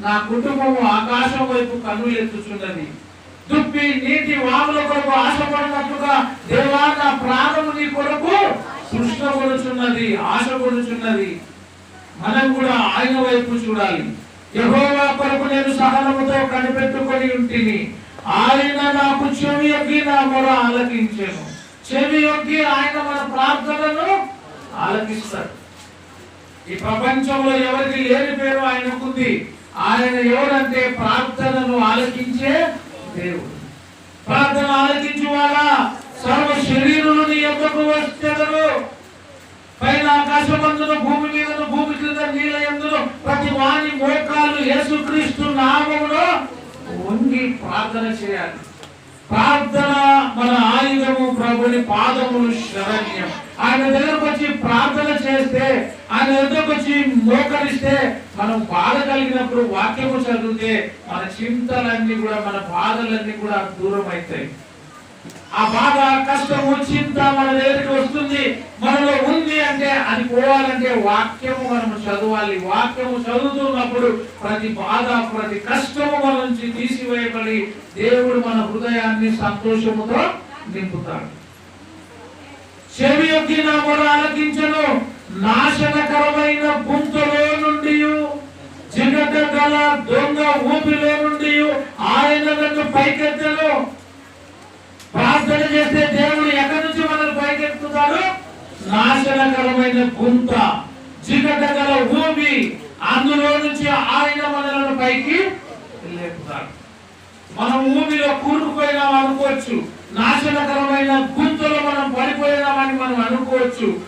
నా కుటుంబము ఆకాశం వైపు కన్నులు ఎత్తుచున్నది. దుప్పి నీటి వాముల కొరకు ఆశపడినట్టుగా దేవా నా ప్రాణము నీ కొరకు కృష్ణపడుచున్నది ఆశపడుచున్నది. మనం కూడా ఆయన వైపు చూడాలి. యహోవా కొరకు నేను సహనముతో కనిపెట్టుకొని ఉంటిని. ఆయన నాకు చెవి యొగ్గి నా మొర ఆలకించాను. చెవి యొగ్గి ఆయన మన ప్రార్థనను ఆలకిస్తాడు. ఈ ప్రపంచంలో ఎవరికి లేని పేరు ఆయనకుంది. ఆయన ఎవరంటే ప్రార్థనను ఆలకించే దేవుడు. ప్రార్థన ఆలకించు వాళ్ళ సర్వ శరీరులు నీ యొక్కకు పైన ఆకాశమందును భూమి మీదను భూమి క్రింద నీళ్ళ ఎందును ప్రతి వాణి మోకాలు యేసుక్రీస్తు నామములో వంగి ప్రార్థన చేయాలి. ప్రార్థన ఆయుధము ప్రభుని పాదములు శరణ్యం ఆయన దగ్గరకు వచ్చి ప్రార్థన చేస్తే ఆయన దగ్గరకు వచ్చి మోకరిస్తే మనం బాధ కలిగినప్పుడు వాక్యము చదివితే మన చింతలన్నీ కూడా మన బాధలన్నీ కూడా దూరం అవుతాయి ఆ బాధ కష్టము చింత మన దగ్గరికి వస్తుంది మనలో ఉంది అంటే అది పోవాలంటే వాక్యము మనం చదవాలి. వాక్యము చదువుతున్నప్పుడు ప్రతి బాధ ప్రతి కష్టము మన నుంచి తీసివేయబడి దేవుడు మన హృదయాన్ని సంతోషముతో నింపుతాడు చెవి యొక్కి నా మొర ఆలకించను నాశనకరమైన గుంతలో నుండి జిగట గల దొంగ ఊపిలో నుండి ఆయన నన్ను పైకెత్తను. ప్రార్థన చేస్తే దేవుడు ఎక్కడి నుంచి మనల్ని పైకెత్తుతాడు? నాశనకరమైన గుంత జిగట గల ఊపి అందులో నుంచి ఆయన మనలను పైకి లేపుతాడు. మనం ఊపిలో కూరుకుపోయినాం అనుకోవచ్చు నాశనకరమైన గుంతలో మనం పడిపోయినామని మనం అనుకోవచ్చు.